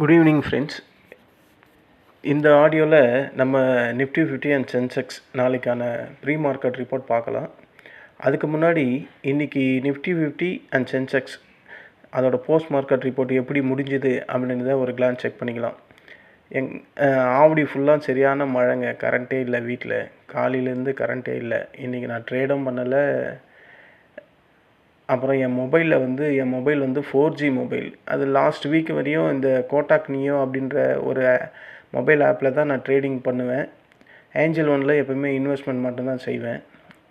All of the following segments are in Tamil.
குட் ஈவினிங் ஃப்ரெண்ட்ஸ் இந்த ஆடியோவில் நம்ம நிஃப்டி ஃபிஃப்டி அண்ட் சென்செக்ஸ் நாளைக்கான ப்ரீ மார்க்கெட் ரிப்போர்ட் பார்க்கலாம். அதுக்கு முன்னாடி இன்றைக்கி நிஃப்டி ஃபிஃப்டி அண்ட் சென்செக்ஸ் அதோட போஸ்ட் மார்க்கெட் ரிப்போர்ட் எப்படி முடிஞ்சுது அப்படின்றத ஒரு கிளான்ஸ் செக் பண்ணிக்கலாம். எங் ஆவடி ஃபுல்லாக சரியான மழைங்க. கரண்ட்டே இல்லை வீட்டில் காலையிலேருந்து கரண்ட்டே இல்லை. இன்றைக்கி நான் ட்ரேடும் பண்ணலை. அப்புறம் என் மொபைலில் வந்து என் மொபைல் வந்து ஃபோர் ஜி மொபைல் அது லாஸ்ட் வீக் வரையும் இந்த கோட்டாக் நியோ அப்படின்ற ஒரு மொபைல் ஆப்பில் தான் நான் ட்ரேடிங் பண்ணுவேன். ஏஞ்சல் ஒனில் எப்போயுமே இன்வெஸ்ட்மெண்ட் மட்டும்தான் செய்வேன்.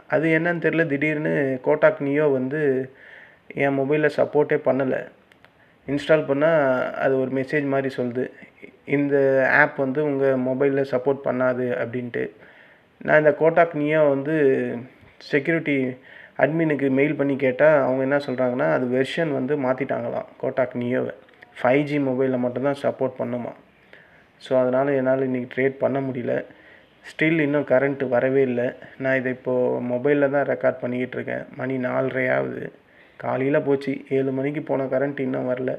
அது என்னன்னு தெரில திடீர்னு கோட்டாக் நியோ வந்து என் மொபைலில் சப்போர்ட்டே பண்ணலை. இன்ஸ்டால் பண்ணால் அது ஒரு மெசேஜ் மாதிரி சொல்லுது. இந்த ஆப் வந்து உங்கள் மொபைலில் சப்போர்ட் பண்ணாது அப்படின்ட்டு. நான் இந்த கோட்டாக் நியோ வந்து செக்யூரிட்டி அட்மினுக்கு மெயில் பண்ணி கேட்டால் அவங்க என்ன சொல்கிறாங்கன்னா அது வெர்ஷன் வந்து மாற்றிட்டாங்களாம் கோட்டாக் நியோவை ஃபைவ் ஜி மொபைலில் மட்டும்தான் சப்போர்ட் பண்ணுமா. ஸோ அதனால் என்னால் இன்றைக்கி ட்ரேட் பண்ண முடியல. ஸ்டில் இன்னும் கரண்ட்டு வரவே இல்லை. நான் இதை இப்போது மொபைலில் தான் ரெக்கார்ட் பண்ணிக்கிட்டு இருக்கேன். மணி நாலரை ஆகுது காலையில் போச்சு. ஏழு மணிக்கு போன கரண்ட் இன்னும் வரல.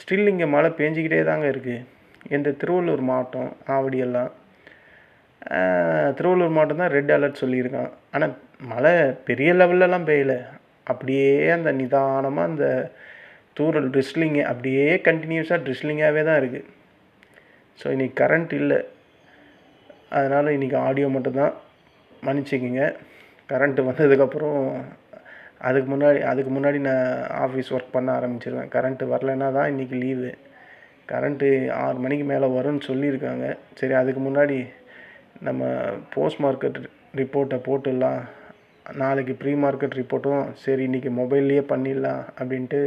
ஸ்டில் இங்கே மழை பேஞ்சிக்கிட்டே தாங்க இருக்குது இந்த திருவள்ளூர் மாவட்டம் ஆவடியெல்லாம் திருவள்ளூர் மாவட்டம் தான் ரெட் அலர்ட் சொல்லியிருக்கான் ஆனால் மழை பெரிய லெவல்லலாம் பெய்யல. அப்படியே அந்த நிதானமாக அந்த தூரல் ட்ரிஸ்லிங்கு அப்படியே கண்டினியூஸாக ட்ரிஸ்லிங்காகவே தான் இருக்குது ஸோ இன்றைக்கி கரண்ட் இல்லை. அதனால் இன்றைக்கி ஆடியோ மட்டும்தான் மன்னிச்சிக்கிங்க. கரண்ட்டு வந்ததுக்கப்புறம் அதுக்கு முன்னாடி அதுக்கு முன்னாடி நான் ஆஃபீஸ் ஒர்க் பண்ண ஆரம்பிச்சிருவேன். கரண்ட்டு வரலைன்னா தான் இன்றைக்கி லீவு கரண்ட்டு ஆறு மணிக்கு மேலே வரும்னு சொல்லியிருக்காங்க. சரி அதுக்கு முன்னாடி நம்ம போஸ்ட் மார்க்கெட் ரிப்போர்ட்டை போட்டுடலாம். நாளைக்கு ப்ரீ மார்க்கெட் ரிப்போர்ட்டும் சரி இன்றைக்கி மொபைல்லையே பண்ணிடலாம் அப்படின்ட்டு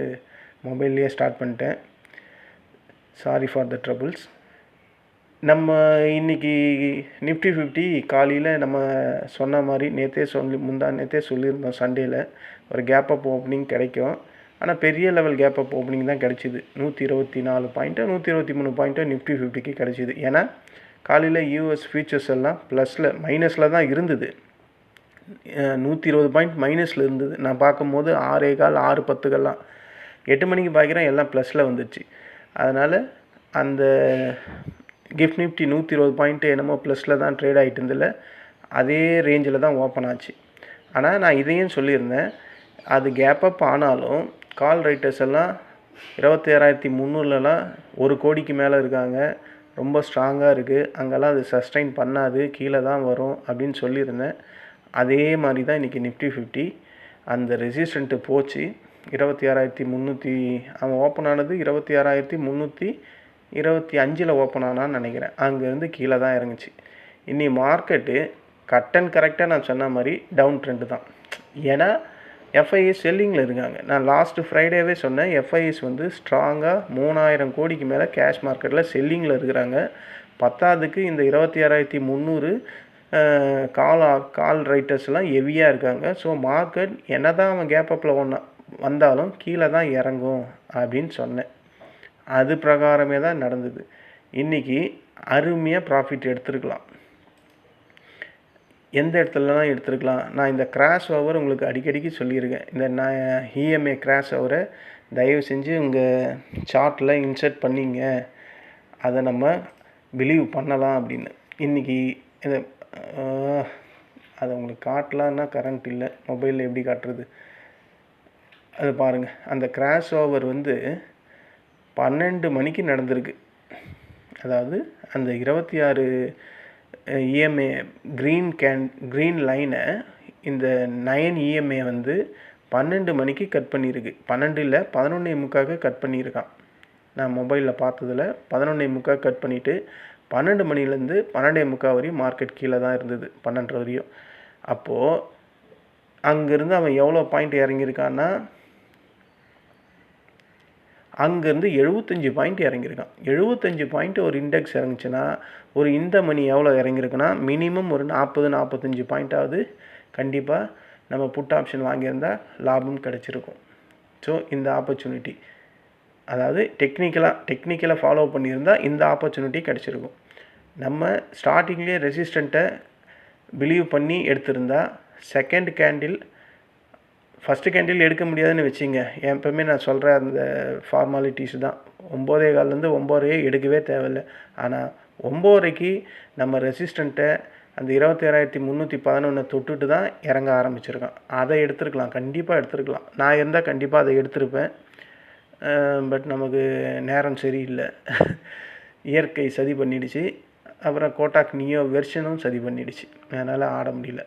மொபைல்லையே ஸ்டார்ட் பண்ணிட்டேன். சாரி ஃபார் த ட்ரபுள்ஸ் நம்ம இன்னைக்கு நிஃப்டி ஃபிஃப்டி காலையில் நம்ம சொன்ன மாதிரி நேற்றே சொல்லி முந்தா நேற்றே சொல்லியிருந்தோம் சண்டேயில் ஒரு கேப் அப் ஓப்பனிங் கிடைக்கும். ஆனால் பெரிய லெவல் கேப் அப் ஓப்பனிங் தான் கிடைச்சிது. நூற்றி இருபத்தி நாலு பாயிண்ட்டோ நூற்றி இருபத்தி மூணு பாயிண்ட்டோ நிஃப்டி ஃபிஃப்டிக்கு கிடைச்சிது. ஏன்னா காலையில் யூஎஸ் ஃபியூச்சர்ஸ் எல்லாம் ப்ளஸில் மைனஸில் தான் இருந்தது. நூற்றி இருபது பாயிண்ட் மைனஸில் இருந்தது. நான் பார்க்கும்போது ஆறே கால் ஆறு பத்துக்கெல்லாம். எட்டு மணிக்கு பார்க்குறேன் எல்லாம் ப்ளஸில் வந்துச்சு. அதனால் அந்த கிஃப்ட் நிஃப்டி நூற்றி இருபது பாயிண்ட்டு என்னமோ ப்ளஸில் தான் ட்ரேட் ஆகிட்டு இருந்தில்ல அதே ரேஞ்சில் தான் ஓப்பன் ஆச்சு. ஆனால் நான் இதையும் சொல்லியிருந்தேன். அது கேப் அப் ஆனாலும் கால் ரைட்டர்ஸ் எல்லாம் இருபத்தி ஏழாயிரத்தி முந்நூறுலலாம் ஒரு கோடிக்கு மேலே இருக்காங்க. ரொம்ப ஸ்ட்ராங்காக இருக்குது அங்கெல்லாம் அது சஸ்டைன் பண்ணாது. கீழே தான் வரும் அப்படின்னு சொல்லியிருந்தேன். அதே மாதிரி தான் இன்றைக்கி நிஃப்டி ஃபிஃப்டி அந்த ரெசிஸ்டண்ட்டு போச்சு. இருபத்தி ஆறாயிரத்தி முந்நூற்றி அவன் ஓப்பன் ஆனது இருபத்தி ஆறாயிரத்தி முந்நூற்றி இருபத்தி அஞ்சில் ஓப்பன் ஆனான்னு நினைக்கிறேன். அங்கேருந்து கீழே தான் இறங்குச்சு. இன்னி மார்க்கெட்டு கட் அண்ட் கரெக்டாக நான் சொன்ன மாதிரி டவுன் ட்ரெண்டு தான். ஏன்னா எஃப்ஐஎஸ் செல்லிங்கில் இருக்காங்க. நான் லாஸ்ட்டு ஃப்ரைடேவே சொன்னேன். எஃப்ஐஎஸ் வந்து ஸ்ட்ராங்காக மூணாயிரம் கோடிக்கு மேலே கேஷ் மார்க்கெட்டில் செல்லிங்கில் இருக்கிறாங்க. பத்தாவதுக்கு இந்த இருபத்தி ஆறாயிரத்தி முந்நூறு கால் கால் ரைட்டர்ஸ்லாம் ஹெவியாக இருக்காங்க. ஸோ மார்க்கெட் என்ன தான் அவன் கேப்பப்பில் ஒன்றா வந்தாலும் கீழே தான் இறங்கும் அப்படின்னு சொன்னேன். அது பிரகாரமே தான் நடந்தது. இன்றைக்கி அருமையாக ப்ராஃபிட் எடுத்துருக்கலாம். எந்த இடத்துலலாம் எடுத்துருக்கலாம். நான் இந்த கிராஷ் ஓவர் உங்களுக்கு அடிக்கடிக்கு சொல்லியிருக்கேன். இந்த நான் இஎம்ஏ கிராஷ் ஓவரை தயவு செஞ்சு உங்கள் சார்ட்டில் இன்சர்ட் பண்ணிங்க. அதை நம்ம பிலீவ் பண்ணலாம் அப்படின்னு. இன்றைக்கி இந்த அதை உங்களுக்கு காட்டலான்னா கரண்ட் இல்லை. மொபைலில் எப்படி காட்டுறது? அது பாருங்கள் அந்த கிராஷ் ஓவர் வந்து பன்னெண்டு மணிக்கு நடந்திருக்கு. அதாவது அந்த இருபத்தி ஆறு இஎம்ஏ க்ரீன் கேன் க்ரீன் லைனை இந்த நயன் இஎம்ஏ வந்து பன்னெண்டு மணிக்கு கட் பண்ணியிருக்கு. பன்னெண்டு இல்லை பதினொன்னே முக்காக்கு கட் பண்ணியிருக்கான். நான் மொபைலில் பார்த்ததில் பதினொன்னே முக்கா கட் பண்ணிவிட்டு பன்னெண்டு மணிலேருந்து பன்னெண்டே முக்கால் வரையும் மார்க்கெட் கீழே தான் இருந்தது பன்னெண்டரை வரையும். அப்போது அங்கேருந்து அவன் எவ்வளோ பாயிண்ட் இறங்கியிருக்கான்னா அங்கேருந்து எழுபத்தஞ்சி பாயிண்ட் இறங்கியிருக்கான். எழுபத்தஞ்சி பாயிண்ட் ஒரு இண்டெக்ஸ் இறங்குச்சுன்னா ஒரு இந்த மணி எவ்வளோ இறங்கியிருக்குன்னா மினிமம் ஒரு நாற்பது நாற்பத்தஞ்சி பாயிண்ட்டாவது கண்டிப்பாக நம்ம புட் ஆப்ஷன் வாங்கியிருந்தால் லாபம் கிடச்சிருக்கும். ஸோ இந்த ஆப்பர்ச்சுனிட்டி அதாவது டெக்னிக்கலாக டெக்னிக்கலாக ஃபாலோ பண்ணியிருந்தால் இந்த ஆப்பர்ச்சுனிட்டி கிடச்சிருக்கும். நம்ம ஸ்டார்டிங்லேயே ரெசிஸ்டண்ட்டை பிலீவ் பண்ணி எடுத்திருந்தால் செகண்ட் கேண்டில் ஃபஸ்ட்டு கேண்டில் எடுக்க முடியாதுன்னு வச்சிங்க. எப்பவுமே நான் சொல்கிற அந்த ஃபார்மாலிட்டிஸ் தான். ஒம்போதே கால்லேருந்து ஒம்போரையே எடுக்கவே தேவையில்ல. ஆனால் ஒம்போரைக்கு நம்ம ரெசிஸ்டண்ட்டை அந்த இருபத்தேழாயிரத்தி முந்நூற்றி பதினொன்று தொட்டுட்டு தான் இறங்க ஆரம்பிச்சிருக்கான் அதை எடுத்துருக்கலாம். கண்டிப்பாக எடுத்துருக்கலாம். நான் இருந்தால் கண்டிப்பாக அதை எடுத்திருப்பேன். பட் நமக்கு நேரம் சரியில்லை. இயற்கை சதி பண்ணிடுச்சு. அப்புறம் கோட்டாக் நியோ வெர்ஷனும் சதி பண்ணிடுச்சு. அதனால் ஆட முடியல.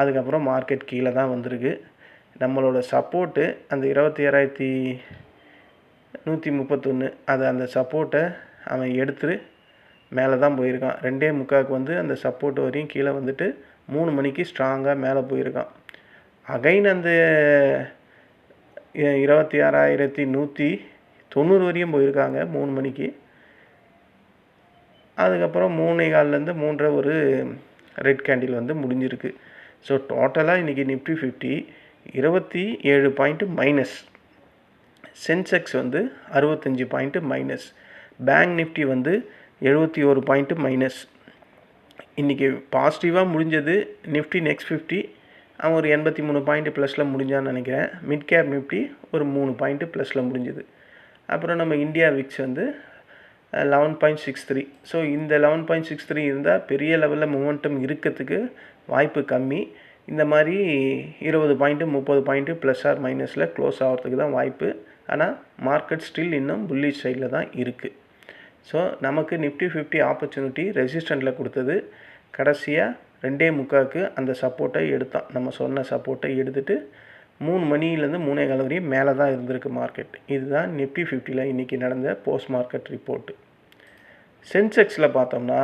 அதுக்கப்புறம் மார்க்கெட் கீழே தான் வந்திருக்கு. நம்மளோட சப்போர்ட்டு அந்த இருபத்தி ஏழாயிரத்தி நூற்றி முப்பத்தொன்று அதை அந்த சப்போர்ட்டை அவன் எடுத்து மேலே தான் போயிருக்கான். ரெண்டே முக்காவுக்கு வந்து அந்த சப்போர்ட் வரையும் கீழே வந்துட்டு மூணு மணிக்கு ஸ்ட்ராங்காக மேலே போயிருக்கான். அகைன் அந்த இருபத்தி ஆறாயிரத்தி நூற்றி தொண்ணூறு வரையும் போயிருக்காங்க மூணு மணிக்கு. அதுக்கப்புறம் மூணே கால்லேருந்து மூன்றரை ஒரு ரெட் கேண்டில் வந்து முடிஞ்சிருக்கு. ஸோ டோட்டலாக இன்றைக்கி நிஃப்டி ஃபிஃப்டி இருபத்தி ஏழு பாயிண்ட்டு மைனஸ் சென்செக்ஸ் வந்து அறுபத்தஞ்சி பாயிண்ட்டு மைனஸ் பேங்க் நிஃப்டி வந்து எழுபத்தி ஒரு பாயிண்ட்டு மைனஸ் இன்றைக்கி பாசிட்டிவாக முடிஞ்சது. நிஃப்டி நெக்ஸ்ட் ஃபிஃப்டி அவன் ஒரு எண்பத்தி மூணு பாயிண்ட் ப்ளஸில் முடிஞ்சான்னு நினைக்கிறேன். மிட் கேப் நிஃப்டி ஒரு மூணு பாயிண்ட்டு ப்ளஸில் முடிஞ்சுது. அப்புறம் நம்ம இந்தியா விக்ஸ் வந்து eleven point six three so இந்த லெவன் பாயிண்ட் சிக்ஸ் த்ரீ இருந்தால் பெரிய லெவலில் மொமெண்டம் இருக்கிறதுக்கு வாய்ப்பு கம்மி. இந்த மாதிரி இருபது பாயிண்ட்டு முப்பது பாயிண்ட்டு ப்ளஸ் ஆர் மைனஸில் க்ளோஸ் ஆகிறதுக்கு தான் வாய்ப்பு. ஆனால் மார்க்கெட் ஸ்டில் இன்னும் புல்லிஷ் சைடில் தான் இருக்குது ஸோ நமக்கு நிஃப்டி ஃபிஃப்டி ஆப்பர்ச்சுனிட்டி ரெசிஸ்டண்ட்டில் கொடுத்தது. கடைசியாக ரெண்டே முக்காவுக்கு அந்த சப்போர்ட்டை எடுத்தான். நம்ம சொன்ன சப்போர்ட்டை எடுத்துட்டு மூணு மணிலேருந்து மூணே கால வரையும் மேலே தான் இருந்திருக்கு மார்க்கெட் இதுதான் நிஃப்டி ஃபிஃப்டியில் இன்றைக்கி நடந்த போஸ்ட் மார்க்கெட் ரிப்போர்ட்டு சென்செக்ஸில் பார்த்தோம்னா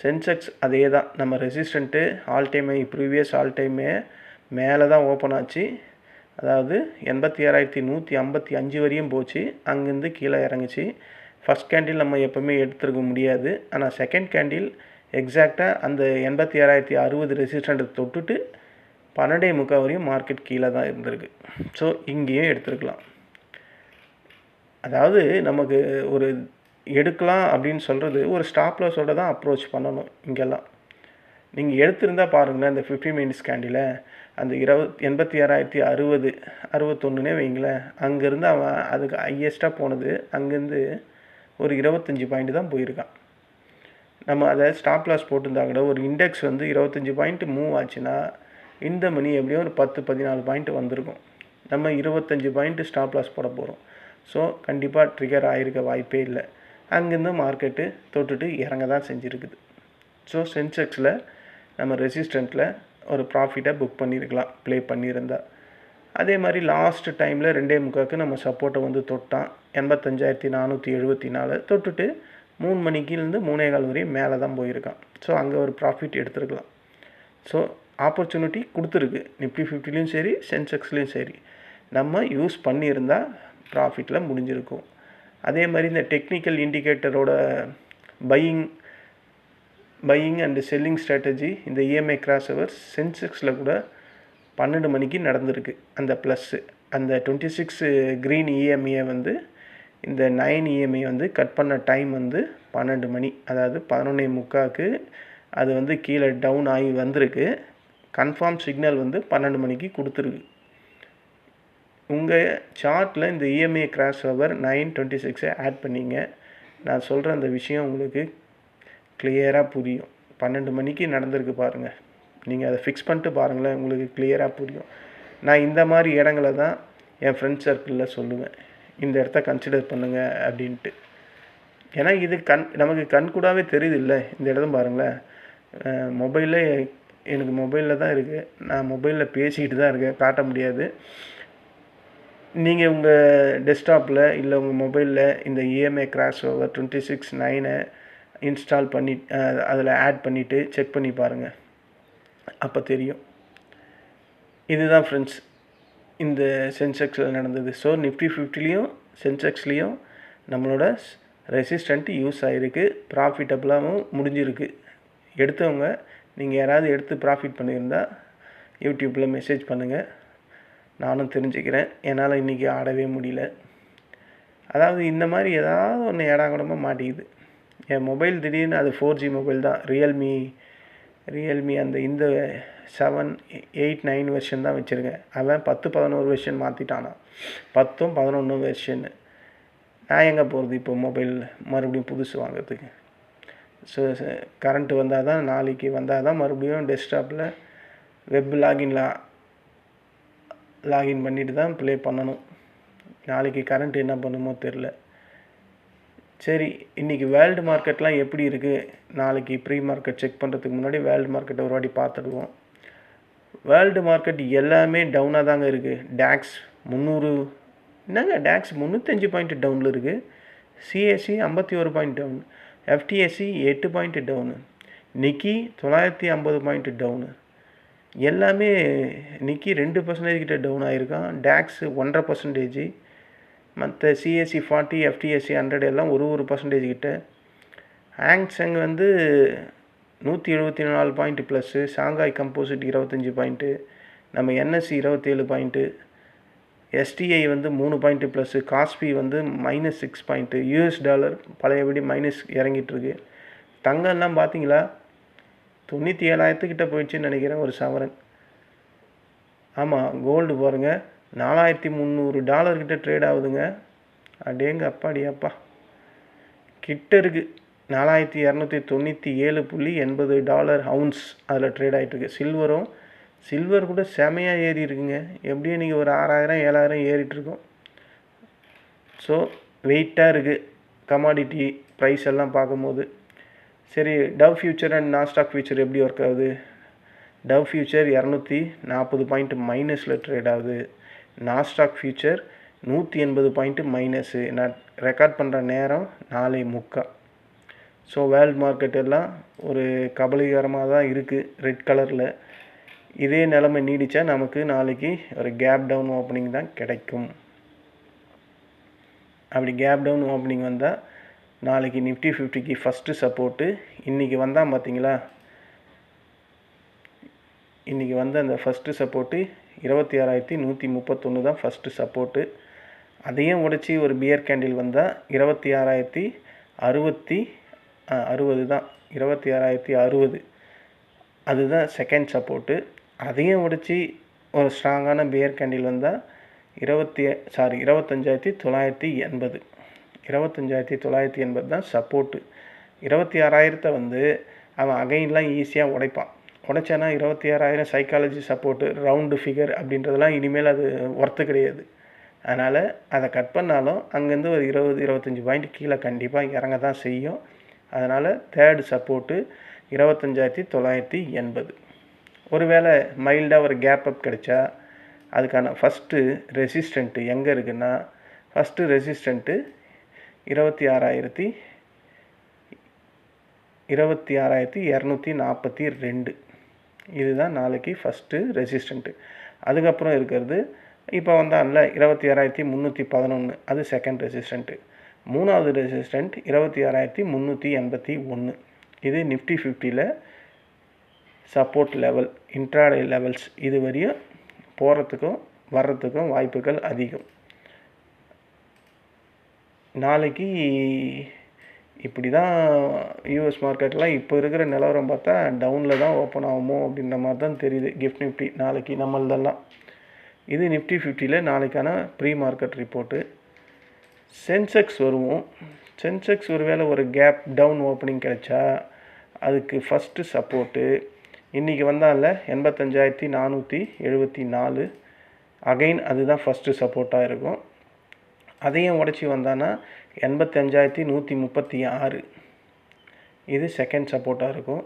சென்செக்ஸ் அதே தான் நம்ம ரெசிஸ்டண்ட்டு ஆல் டைமே ப்ரீவியஸ் ஆல் டைமே மேலே தான் ஓப்பன் ஆச்சு. அதாவது எண்பத்தி ஏழாயிரத்தி நூற்றி ஐம்பத்தி அஞ்சு வரையும் போச்சு. அங்கேருந்து கீழே இறங்குச்சு. ஃபஸ்ட் கேண்டில் நம்ம எப்போவுமே எடுத்துருக்க முடியாது. ஆனால் செகண்ட் கேண்டில் எக்ஸாக்டாக அந்த எண்பத்தி ஏழாயிரத்தி அறுபது ரெசிஸ்டண்ட்டை தொட்டுட்டு பன்னெண்டே முக்கால் வரையும் மார்க்கெட் கீழே தான் இருந்திருக்கு. ஸோ இங்கேயும் எடுத்துருக்கலாம். அதாவது நமக்கு ஒரு எடுக்கலாம் அப்படின்னு சொல்கிறது ஒரு ஸ்டாப் லாஸோட தான் அப்ரோச் பண்ணணும் இங்கெல்லாம். நீங்கள் எடுத்திருந்தால் பாருங்களேன் இந்த ஃபிஃப்டி மினிட்ஸ் கேண்டில் அந்த இருபத் எண்பத்தி ஆறாயிரத்தி அறுபது அறுபத்தொன்னுனே வைங்களேன் அங்கேருந்து அவன் அதுக்கு ஹையஸ்ட்டாக போனது அங்கேருந்து ஒரு இருபத்தஞ்சி பாயிண்ட் தான் போயிருக்கான். நம்ம அதை ஸ்டாப் லாஸ் போட்டிருந்தா கூட ஒரு இண்டெக்ஸ் வந்து இருபத்தஞ்சி பாயிண்ட் மூவ் ஆச்சுன்னா இந்த மணி எப்படியும் ஒரு பத்து பதினாலு பாயிண்ட் வந்திருக்கும். நம்ம இருபத்தஞ்சி பாயிண்ட் ஸ்டாப் லாஸ் போட போகிறோம் ஸோ கண்டிப்பாக ட்ரிகர் ஆகிருக்க வாய்ப்பே இல்லை. அங்கேருந்து மார்க்கெட்டு தொட்டுட்டு இறங்க தான் செஞ்சுருக்குது. ஸோ சென்செக்ஸில் நம்ம ரெசிஸ்டண்ட்டில் ஒரு ப்ராஃபிட்டை புக் பண்ணியிருக்கலாம் ப்ளே பண்ணியிருந்தா அதே மாதிரி லாஸ்ட் டைமில் ரெண்டே முக்காக்கு நம்ம சப்போர்ட்டை வந்து தொட்டான். எண்பத்தஞ்சாயிரத்தி நானூற்றி எழுபத்தி நாலு தொட்டுட்டு மூணு மணிக்கிலேருந்து மூணே கால் வரையும் மேலே தான் போயிருக்கான். ஸோ அங்கே ஒரு ப்ராஃபிட் எடுத்துருக்கலாம். ஸோ ஆப்பர்ச்சுனிட்டி கொடுத்துருக்கு. நிஃப்டி ஃபிஃப்டிலையும் சரி சென்செக்ஸ்லேயும் சரி. நம்ம யூஸ் பண்ணியிருந்தால் ப்ராஃபிட்டில் முடிஞ்சிருக்கும். அதே மாதிரி இந்த technical இண்டிகேட்டரோட buying buying and selling strategy இந்த இஎம்ஐ கிராஸ் ஹவர்ஸ் சென்செக்ஸில் கூட பன்னெண்டு மணிக்கு நடந்திருக்கு. அந்த ப்ளஸ்ஸு அந்த டுவெண்ட்டி சிக்ஸ் க்ரீன் இஎம்ஐயை வந்து இந்த நைன் இஎம்ஐ வந்து கட் பண்ண டைம் வந்து பன்னெண்டு மணி. அதாவது பதினொன்னே முக்காவுக்கு அது வந்து கீழே டவுன் ஆகி வந்திருக்கு. கன்ஃபார்ம் சிக்னல் வந்து பன்னெண்டு மணிக்கு கொடுத்துருக்கு. உங்கள் சார்ட்டில் இந்த EMI cross over nine twenty சிக்ஸை ஆட் பண்ணிங்க. நான் சொல்கிற அந்த விஷயம் உங்களுக்கு கிளியராக புரியும். பன்னெண்டு மணிக்கு நடந்திருக்கு பாருங்கள் நீங்கள் அதை ஃபிக்ஸ் பண்ணிட்டு பாருங்களேன் உங்களுக்கு கிளியராக புரியும். நான் இந்த மாதிரி இடங்களை தான் என் ஃப்ரெண்ட் சர்க்கிளில் சொல்லுவேன். இந்த இடத்த கன்சிடர் பண்ணுங்கள் அப்படின்ட்டு. ஏன்னா இது கண் நமக்கு கண் கூடாவே தெரியுது இல்லை இந்த இடம் பாருங்களேன். மொபைலில் எனக்கு மொபைலில் தான் இருக்குது நான் மொபைலில் பேசிக்கிட்டு தான் இருக்கேன். காட்ட முடியாது. நீங்கள் உங்கள் டெஸ்க்டாப்பில் இல்லை உங்கள் மொபைலில் இந்த EMI cross over twenty six நைனை இன்ஸ்டால் பண்ணி அதில் ஆட் பண்ணிவிட்டு செக் பண்ணி பாருங்கள் அப்போ தெரியும். இதுதான் ஃப்ரெண்ட்ஸ் இந்த சென்செக்ஸில் நடந்தது. ஸோ நிஃப்டி ஃபிஃப்டிலையும் சென்செக்ஸ்லேயும் நம்மளோட ரெசிஸ்டண்ட் யூஸ் ஆகிருக்கு ப்ராஃபிட்டபுளாகவும் முடிஞ்சிருக்கு. எடுத்தவங்க நீங்கள் யாராவது எடுத்து ப்ராஃபிட் பண்ணியிருந்தால் யூடியூப்பில் மெசேஜ் பண்ணுங்கள் நானும் தெரிஞ்சுக்கிறேன். என்னால் இன்றைக்கி ஆடவே முடியல. அதாவது இந்த மாதிரி ஏதாவது ஒன்று ஏடாகூடமாக மாட்டிக்குது. என் மொபைல் திடீர்னு அது ஃபோர் ஜி மொபைல் தான். ரியல்மி ரியல்மி அந்த இந்த செவன் எயிட் நைன் வெர்ஷன் தான் வச்சுருக்கேன். அவன் பத்து பதினோரு வெர்ஷன் மாற்றிட்டானா பத்தும் பதினொன்றும் வெர்ஷன்னு நான் எங்கே போகிறது இப்போ மொபைல் மறுபடியும் புதுசு வாங்குறதுக்கு? ஸோ கரண்ட்டு வந்தால் தான் நாளைக்கு வந்தால் தான் மறுபடியும் டெஸ்க்டாப்பில் வெப் லாகின்லாம் லாகின் பண்ணிட்டு தான் ப்ளே பண்ணணும். நாளைக்கு கரண்ட் என்ன பண்ணுமோ தெரில சரி இன்றைக்கி வேர்ல்டு மார்க்கெட்லாம் எப்படி இருக்குது நாளைக்கு ப்ரீ மார்க்கெட் செக் பண்ணுறதுக்கு முன்னாடி வேர்ல்டு மார்க்கெட்டை ஒரு வாட்டி பார்த்துடுவோம் வேர்ல்டு மார்க்கெட் எல்லாமே டவுனாக தாங்க இருக்குது டேக்ஸ் முந்நூறு என்னங்க டேக்ஸ் முந்நூற்றஞ்சு பாயிண்ட் டவுனில் இருக்குது சிஎஸ்சி ஐம்பத்தி ஒரு பாயிண்ட் டவுன் எஃப்டிஎஸ்சி எட்டு பாயிண்ட் டவுனு நிக்கி தொள்ளாயிரத்தி ஐம்பது பாயிண்ட் டவுனு எல்லாமே நிக்கி ரெண்டு பர்சன்டேஜ் கிட்ட டவுன் ஆகிருக்கான் டேக்ஸ் ஒன்றரை பர்சன்டேஜ் மற்ற சிஎஸ்சி ஃபார்ட்டி எஃப்டிஎஸ்சி ஹண்ட்ரட் எல்லாம் ஒரு ஒரு பர்சன்டேஜ் கிட்ட. ஹேங்ஸங் வந்து நூற்றி எழுபத்தி நாலு பாயிண்ட் ப்ளஸ்ஸு ஷாங்காய் கம்போசிட் இருபத்தஞ்சி பாயிண்ட்டு நம்ம என்எஸ்சி இருபத்தேழு பாயிண்ட்டு எஸ்டிஐ வந்து மூணு பாயிண்ட்டு ப்ளஸ்ஸு காஸ்பி வந்து minus six point US dollar பழையபடி மைனஸ் இறங்கிட்டுருக்கு தங்கம்லாம் பார்த்தீங்களா தொண்ணூற்றி ஏழாயிரத்துக்கிட்ட போயிடுச்சுன்னு நினைக்கிறேன் ஒரு சவரன். ஆமாம் கோல்டு பாருங்கள் நாலாயிரத்தி முந்நூறு டாலர்கிட்ட ட்ரேட் ஆகுதுங்க. அடேங்க அப்பாடி அப்பா கிட்ட இருக்குது நாலாயிரத்தி இரநூத்தி தொண்ணூற்றி ஏழு புள்ளி எண்பது டாலர் ஹவுன்ஸ் அதில் ட்ரேட் ஆகிட்டுருக்கு சில்வரும் சில்வர் கூட செமையாக ஏறி இருக்குங்க. எப்படியும் நீங்கள் ஒரு ஆறாயிரம் ஏழாயிரம் ஏறிட்டுருக்கோம் ஸோ வெயிட்டாக இருக்குது கமாடிட்டி ப்ரைஸ் எல்லாம் பார்க்கும்போது. சரி Dow future and Nasdaq future எப்படி ஒர்க் ஆகுது? டவ் ஃபியூச்சர் இரநூத்தி நாற்பது பாயிண்ட் மைனஸில் ட்ரேட் ஆகுது. நாஸ்டாக் ஃபியூச்சர் நூற்றி எண்பது பாயிண்ட்டு மைனஸு நான் ரெக்கார்ட் பண்ணுற நேரம் நாளை முக்கா. ஸோ வேர்ல்ட் மார்க்கெட் எல்லாம் ஒரு கபலீகரமாக தான் இருக்குது ரெட் கலரில் இதே நிலமை நீடித்தா நமக்கு நாளைக்கு ஒரு கேப் டவுன் ஓப்பனிங் தான் கிடைக்கும். அப்படி கேப் டவுன் ஓப்பனிங் வந்தால் நாளைக்கு நிஃப்டி ஃபிஃப்டிக்கு ஃபஸ்ட்டு சப்போர்ட்டு இன்றைக்கி வந்தால் பார்த்தீங்களா? இன்றைக்கி வந்து அந்த ஃபஸ்ட்டு சப்போர்ட்டு இருபத்தி ஆறாயிரத்தி நூற்றி முப்பத்தொன்று தான் ஃபஸ்ட்டு சப்போர்ட்டு அதையும் உடைச்சி ஒரு பியர் கேண்டில் வந்தால் இருபத்தி ஆறாயிரத்தி அறுபத்தி அறுபது தான். இருபத்தி ஆறாயிரத்தி அறுபது. அதுதான் செகண்ட் சப்போர்ட்டு அதையும் உடைச்சி ஒரு ஸ்ட்ராங்கான பியர் கேண்டில் வந்தால் இருபத்தி சாரி இருபத்தஞ்சாயிரத்தி தொள்ளாயிரத்தி எண்பது. இருபத்தஞ்சாயிரத்தி தொள்ளாயிரத்தி எண்பது தான் சப்போர்ட்டு இருபத்தி ஆறாயிரத்தை வந்து அவன் அகைன்லாம் ஈஸியாக உடைப்பான். உடைச்சானா இருபத்தி ஆறாயிரம் சைக்காலஜி சப்போர்ட்டு ரவுண்டு ஃபிகர் அப்படின்றதெல்லாம் இனிமேல் அது ஒர்த்து கிடையாது. அதனால் அதை கட் பண்ணாலும் அங்கேருந்து ஒரு இருபது இருபத்தஞ்சி பாயிண்ட் கீழே கண்டிப்பாக இறங்க தான் செய்யும். அதனால் தேர்டு சப்போர்ட்டு இருபத்தஞ்சாயிரத்தி தொள்ளாயிரத்தி எண்பது. ஒருவேளை மைல்டாக ஒரு கேப் அப் கிடைச்சா அதுக்கான ஃபஸ்ட்டு ரெசிஸ்டண்ட்டு எங்கே இருக்குன்னா ஃபஸ்ட்டு ரெசிஸ்டண்ட்டு இருபத்தி ஆறாயிரத்தி இருபத்தி ஆறாயிரத்தி இரநூத்தி நாற்பத்தி ரெண்டு. இதுதான் நாளைக்கு ஃபஸ்ட்டு ரெசிஸ்டண்ட்டு அதுக்கப்புறம் இருக்கிறது இப்போ வந்தான்ல இருபத்தி ஆறாயிரத்தி முந்நூற்றி பதினொன்று அது செகண்ட் ரெசிஸ்டண்ட்டு மூணாவது ரெசிஸ்டண்ட் இருபத்தி ஆறாயிரத்தி முந்நூற்றி எண்பத்தி ஒன்று இது நிஃப்டி ஃபிஃப்டியில் சப்போர்ட் லெவல் இன்ட்ராடே லெவல்ஸ் இது வரையும் போகிறதுக்கும் வர்றதுக்கும் வாய்ப்புகள் அதிகம். நாளைக்கு இப்படி தான் யூஎஸ் மார்க்கெட்லாம் இப்போ இருக்கிற நிலவரம் பார்த்தா டவுனில் தான் ஓப்பன் ஆகுமோ அப்படின்ற மாதிரி தான் தெரியுது. கிஃப்ட் நிஃப்டி நாளைக்கு நம்மளதெல்லாம். இது நிஃப்டி ஃபிஃப்டியில் நாளைக்கான ப்ரீ மார்க்கெட் ரிப்போர்ட்டு சென்செக்ஸ் வருவோம். சென்செக்ஸ் ஒரு வேளை ஒரு கேப் டவுன் ஓப்பனிங் கிடைச்சா அதுக்கு ஃபஸ்ட்டு சப்போர்ட்டு இன்றைக்கி வந்தால எண்பத்தஞ்சாயிரத்தி நானூற்றி எழுபத்தி நாலு. அகைன் அதுதான் ஃபஸ்ட்டு சப்போர்ட்டாக இருக்கும். அதையும் உடச்சி வந்தான்னா எண்பத்தஞ்சாயிரத்தி நூற்றி முப்பத்தி ஆறு. இது செகண்ட் சப்போர்ட்டாக இருக்கும்.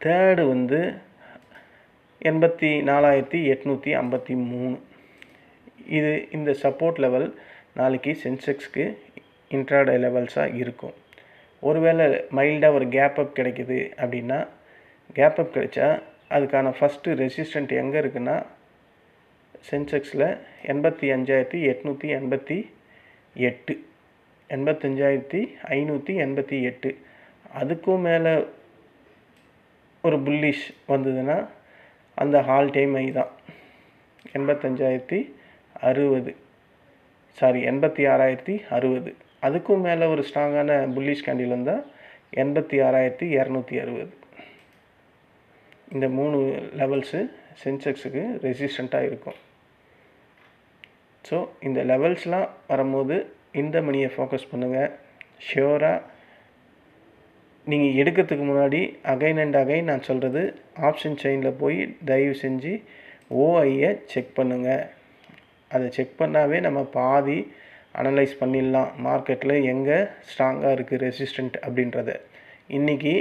தேர்டு வந்து எண்பத்தி நாலாயிரத்தி எட்நூற்றி ஐம்பத்தி மூணு. இது இந்த சப்போர்ட் லெவல் நாளைக்கு சென்செக்ஸ்க்கு இன்ட்ராடே லெவல்ஸாக இருக்கும். ஒருவேளை மைல்டாக ஒரு கேப் அப் அப்படின்னா கேப் அப் கிடைச்சா அதுக்கான ஃபஸ்ட்டு ரெசிஸ்டண்ட் எங்கே இருக்குன்னா சென்செக்ஸில் எண்பத்தி அஞ்சாயிரத்தி எட்நூற்றி எண்பத்தி எட்டு. எண்பத்தஞ்சாயிரத்தி ஐநூற்றி எண்பத்தி எட்டு. அதுக்கும் மேலே ஒரு புல்லிஷ் வந்ததுன்னா அந்த ஹால் டைம் ஐ தான். எண்பத்தஞ்சாயிரத்தி அறுபது. சாரி எண்பத்தி ஆறாயிரத்தி அறுபது. அதுக்கும் மேலே ஒரு ஸ்ட்ராங்கான புல்லிஷ் கேண்டில் வந்தால் எண்பத்தி ஆறாயிரத்தி இரநூத்தி அறுபது. இந்த மூணு லெவல்ஸு சென்செக்ஸுக்கு ரெசிஸ்டண்ட்டாக இருக்கும். ஸோ இந்த லெவல்ஸ்லாம் வரும்போது இந்த மணியை ஃபோக்கஸ் பண்ணுங்கள் ஷியோராக நீங்கள் எடுக்கிறதுக்கு முன்னாடி அகைன் அண்ட் அகைன் நான் சொல்கிறது ஆப்ஷன் செயினில் போய் தயவு செஞ்சு ஓஐயை செக் பண்ணுங்கள் அதை செக் பண்ணாவே நம்ம பாதி அனலைஸ் பண்ணிடலாம். மார்க்கெட்டில் எங்கே ஸ்ட்ராங்காக இருக்குது ரெசிஸ்டண்ட் அப்படின்றத. இன்றைக்கி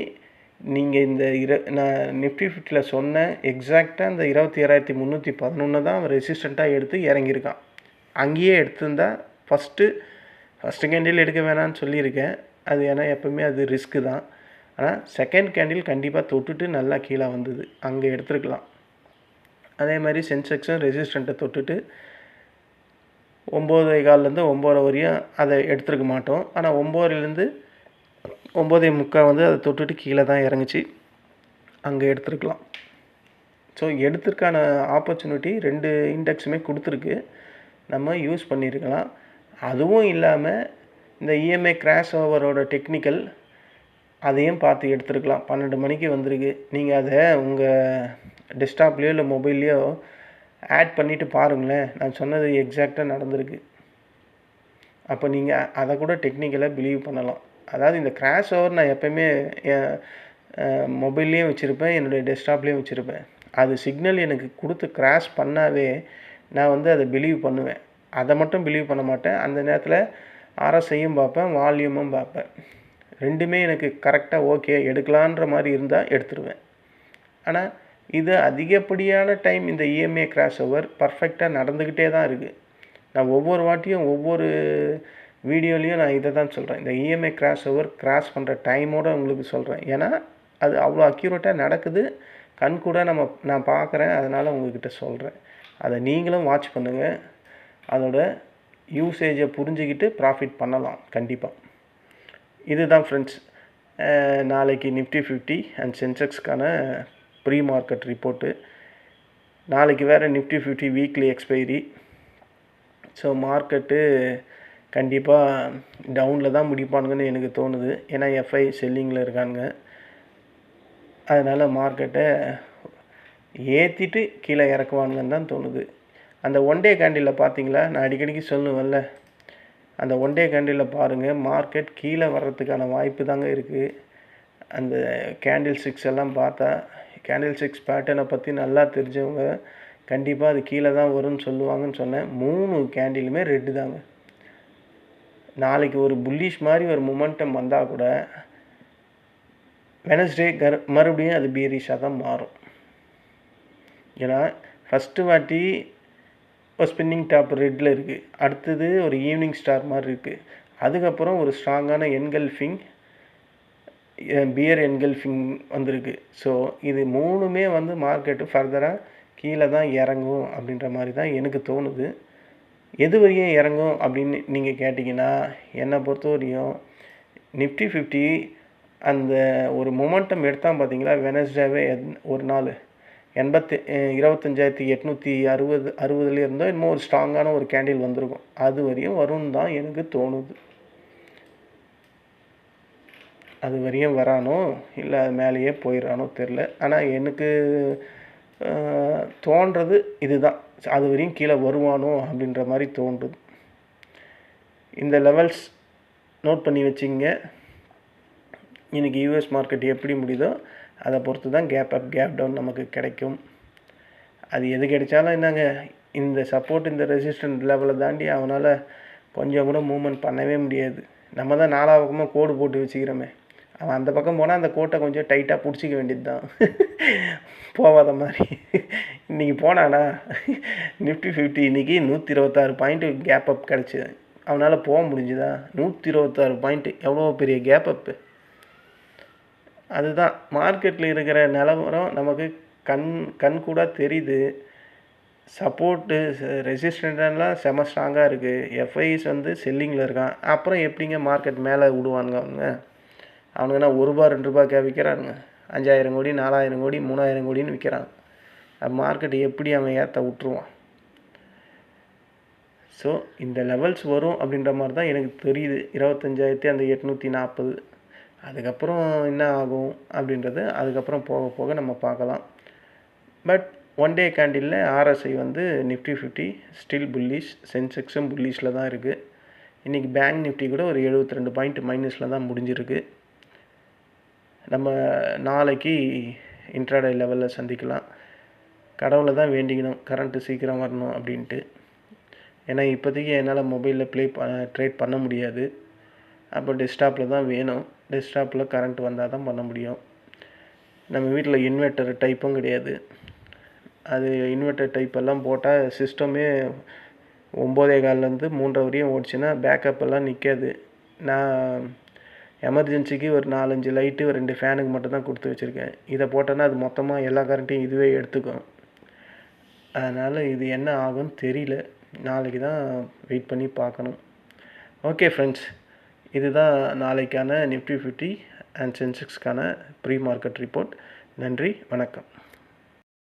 நீங்கள் இந்த இர நான் நிஃப்டி ஃபிஃப்டியில் சொன்ன எக்ஸாக்டாக இந்த இருபத்தி ஏழாயிரத்தி முந்நூற்றி பதினொன்று தான் அவன் ரெசிஸ்டண்ட்டாக எடுத்து இறங்கியிருக்கான். அங்கேயே எடுத்திருந்தா ஃபஸ்ட்டு ஃபஸ்ட்டு கேண்டில் எடுக்க வேணாம்னு சொல்லியிருக்கேன். அது ஏன்னா எப்போவுமே அது ரிஸ்க்கு தான். ஆனால் செகண்ட் கேண்டில் கண்டிப்பாக தொட்டுட்டு நல்லா கீழே வந்தது. அங்கே எடுத்துருக்கலாம். அதே மாதிரி சென்செக்ஸும் ரெசிஸ்டண்ட்டை தொட்டுட்டு ஒம்பது கால்லேருந்து ஒம்பது வரையும் அதை எடுத்துருக்க மாட்டோம். ஆனால் ஒம்போதுலேருந்து ஒம்போதே முக்கால் வந்து அதை தொட்டுட்டு கீழே தான் இறங்குச்சு. அங்கே எடுத்துருக்கலாம். ஸோ எடுத்திருக்கான ஆப்பர்ச்சுனிட்டி ரெண்டு இண்டெக்ஸுமே கொடுத்துருக்கு. நம்ம யூஸ் பண்ணியிருக்கலாம் அதுவும் இல்லாமல் இந்த இஎம்ஐ கிராஷ் ஓவரோட டெக்னிக்கல் அதையும் பார்த்து எடுத்துருக்கலாம். பன்னெண்டு மணிக்கு வந்திருக்கு. நீங்கள் அதை உங்கள் டெஸ்க்டாப்லேயோ இல்லை மொபைல்லையோ ஆட் பண்ணிவிட்டு பாருங்களேன். நான் சொன்னது எக்ஸாக்டாக நடந்திருக்கு. அப்போ நீங்கள் அதை கூட டெக்னிக்கலாக பிலீவ் பண்ணலாம். அதாவது இந்த கிராஷ் ஓவர் நான் எப்போயுமே என் மொபைல்லையும் வச்சுருப்பேன். என்னுடைய டெஸ்க்டாப்லேயும் வச்சுருப்பேன். அது சிக்னல் எனக்கு கொடுத்து கிராஷ் பண்ணாவே நான் வந்து அதை பிலீவ் பண்ணுவேன். அதை மட்டும் பிலீவ் பண்ண மாட்டேன். அந்த நேரத்தில் ஆர்எஸ்ஐயும் பார்ப்பேன் வால்யூமும் பார்ப்பேன். ரெண்டுமே எனக்கு கரெக்டாக ஓகே எடுக்கலான்ற மாதிரி இருந்தால் எடுத்துருவேன். ஆனால் இது அதிகப்படியான டைம் இந்த இஎம்ஐ கிராஸ் ஓவர் பர்ஃபெக்டாக நடந்துக்கிட்டே தான் இருக்குது நான் ஒவ்வொரு வாட்டியும் ஒவ்வொரு வீடியோலையும் நான் இதை தான் சொல்கிறேன் இந்த இஎம்ஐ கிராஸ் ஓவர் கிராஸ் பண்ணுற டைமோடு உங்களுக்கு சொல்கிறேன் ஏன்னா அது அவ்வளோ அக்யூரேட்டாக நடக்குது. கண் கூட நம்ம நான் பார்க்குறேன். அதனால் உங்ககிட்ட சொல்கிறேன் அதை நீங்களும் வாட்ச் பண்ணுங்கள் அதோட யூசேஜை புரிஞ்சுக்கிட்டு ப்ராஃபிட் பண்ணலாம். கண்டிப்பாக இதுதான் ஃப்ரெண்ட்ஸ் நாளைக்கு நிஃப்டி ஃபிஃப்டி அண்ட் சென்செக்ஸ்க்கான ப்ரீ மார்க்கெட் ரிப்போர்ட்டு நாளைக்கு வேறு Nifty fifty weekly expiry so market கண்டிப்பாக டவுனில் தான் முடிப்பானுங்கன்னு எனக்கு தோணுது. ஏன்னா எஃப்ஐ செல்லிங்கில் இருக்கானுங்க அதனால் மார்க்கெட்டை ஏற்றிட்டு கீழே இறக்குவானுங்கன்னு தான் தோணுது. அந்த ஒன் டே கேண்டிலில் பார்த்தீங்களா நான் அடிக்கடிக்கு சொல்லுவேன்ல. அந்த ஒன் டே கேண்டிலில் பாருங்கள் மார்க்கெட் கீழே வர்றதுக்கான வாய்ப்பு தாங்க இருக்குது அந்த கேண்டில் சிக்ஸ் எல்லாம் பார்த்தா கேண்டில் சிக்ஸ் பேட்டர்னை பற்றி நல்லா தெரிஞ்சவங்க கண்டிப்பாக அது கீழே தான் வரும்னு சொல்லுவாங்கன்னு சொன்னேன். மூணு கேண்டிலுமே ரெட்டு தாங்க. நாளைக்கு ஒரு புல்லிஷ் மாதிரி ஒரு மொமெண்டம் வந்தால் கூட வெனஸ்டே கர் மறுபடியும் அது பீரிஷாக தான் மாறும். ஏன்னா ஃபஸ்ட்டு வாட்டி ஒரு ஸ்பின்னிங் டாப் ரெட்டில் இருக்குது அடுத்தது ஒரு ஈவினிங் ஸ்டார் மாதிரி இருக்குது அதுக்கப்புறம் ஒரு ஸ்ட்ராங்கான என்கல்ஃபிங் பியர் என்கல்ஃபிங் வந்திருக்கு. ஸோ இது மூணுமே வந்து மார்க்கெட்டு ஃபர்தராக கீழே தான் இறங்கும் அப்படின்ற மாதிரி தான் எனக்கு தோணுது. எது வரையும் இறங்கும் அப்படின்னு நீங்கள் கேட்டிங்கன்னா என்னை பொறுத்த வரையும் நிஃப்டி ஃபிஃப்டி அந்த ஒரு மொமெண்டம் எடுத்தால் பார்த்தீங்களா வெனஸ்டேவே ஒரு நாள். எண்பத்தி இருபத்தஞ்சாயிரத்தி எட்நூற்றி அறுபது அறுபதுல இருந்தோ இன்னும் ஒரு ஸ்ட்ராங்கான ஒரு கேண்டில் வந்திருக்கும். அது வரையும் வரும்னு தான் எனக்கு தோணுது. அது வரையும் வரானோ? இல்லை அது மேலேயே போயிடறானோ தெரில ஆனால் எனக்கு தோன்றது இதுதான். அது வரையும் கீழே வருவானோ அப்படின்ற மாதிரி தோன்றுது. இந்த லெவல்ஸ் நோட் பண்ணி வச்சிங்க. இன்றைக்கி யூஎஸ் மார்க்கெட் எப்படி முடியுதோ அதை பொறுத்து தான் கேப் அப் கேப் டவுன் நமக்கு கிடைக்கும். அது எது கிடைச்சாலும் என்னங்க இந்த சப்போர்ட் இந்த ரெசிஸ்டன்ட் லெவலை தாண்டி அவனால் கொஞ்சம் கூட மூவ்மெண்ட் பண்ணவே முடியாது. நம்ம தான் நாலா பக்கமாக கோடு போட்டு வச்சுக்கிறோமே. அவன் அந்த பக்கம் போனால் அந்த கோட்டை கொஞ்சம் டைட்டாக பிடிச்சிக்க வேண்டியது தான் போகாத மாதிரி. இன்றைக்கி போனானா நிஃப்டி ஃபிஃப்டி இன்றைக்கி நூற்றி இருபத்தாறு பாயிண்ட்டு கேப் அப் கிடச்சிது அவனால் போக முடிஞ்சுதா? நூற்றி இருபத்தாறு பாயிண்ட்டு எவ்வளோ பெரிய கேப் அப்பு அதுதான். மார்க்கெட்டில் இருக்கிற நிலவரம் நமக்கு கண் கண் கூட தெரியுது. சப்போர்ட்டு ரெசிஸ்டன்டெல்லாம் செம ஸ்ட்ராங்காக இருக்குது எஃப்ஐஸ் வந்து செல்லிங்கில் இருக்கான். அப்புறம் எப்படிங்க மார்க்கெட் மேலே விடுவானுங்க அவங்க அவனுங்கன்னா ஒரு ரூபா ரெண்டு ரூபாய்க்கா விற்கிறானுங்க அஞ்சாயிரம் கோடி நாலாயிரம் கோடி மூணாயிரம் கோடின்னு விற்கிறான் மார்க்கெட் எப்படி அவன் ஏற்ற விட்ருவான் ஸோ இந்த லெவல்ஸ் வரும் அப்படின்ற மாதிரி தான் எனக்கு தெரியுது. இருபத்தஞ்சாயிரத்தி அந்த எட்நூற்றி நாற்பது. அதுக்கப்புறம் என்ன ஆகும் அப்படின்றது அதுக்கப்புறம் போக போக நம்ம பார்க்கலாம். பட் ஒன் டே கேண்டிலில் ஆர்எஸ்ஐ வந்து நிஃப்டி ஃபிஃப்டி ஸ்டில் புல்லிஷ் சென்செக்ஸும் புல்லிஷில் தான் இருக்குது இன்றைக்கி பேங்க் நிஃப்டி கூட ஒரு எழுபத்தி ரெண்டு பாயிண்ட் மைனஸில் தான் முடிஞ்சிருக்கு. நம்ம நாளைக்கு இன்ட்ராடே லெவலில் சந்திக்கலாம். கடவுளை தான் வேண்டிக்கணும். கரண்ட்டு சீக்கிரம் வரணும் அப்படின்ட்டு. ஏன்னா இப்போதைக்கு என்னால் மொபைலில் ப்ளே ப ட்ரேட் பண்ண முடியாது. அப்போ டெஸ்க்டாப்பில் தான் வேணும். டெஸ்க்டாப்பில் கரண்ட் வந்தால் தான் பண்ண முடியும். நம்ம வீட்டில் இன்வெர்ட்டர் டைப்பும் கிடையாது. அது இன்வெர்ட்டர் டைப் எல்லாம் போட்டால் சிஸ்டமே ஒம்போதே கால்லேருந்து மூன்றரை வரையும் ஓடிச்சுன்னா பேக்கப் எல்லாம் நிற்காது நான் எமர்ஜென்சிக்கு ஒரு நாலஞ்சு லைட்டு ஒரு ரெண்டு ஃபேனுக்கு மட்டும் தான் கொடுத்து வச்சுருக்கேன். இதை போட்டோன்னா அது மொத்தமாக எல்லா கரண்ட்டையும் இதுவே எடுத்துக்கும். அதனால் இது என்ன ஆகும்னு தெரியல. நாளைக்கு தான் வெயிட் பண்ணி பார்க்கணும். ஓகே ஃப்ரெண்ட்ஸ் இதுதான் நாளைக்கான நிஃப்டி ஃபிஃப்டி அண்ட் சென்செக்ஸ்க்கான ப்ரீ மார்க்கெட் ரிப்போர்ட் நன்றி வணக்கம்.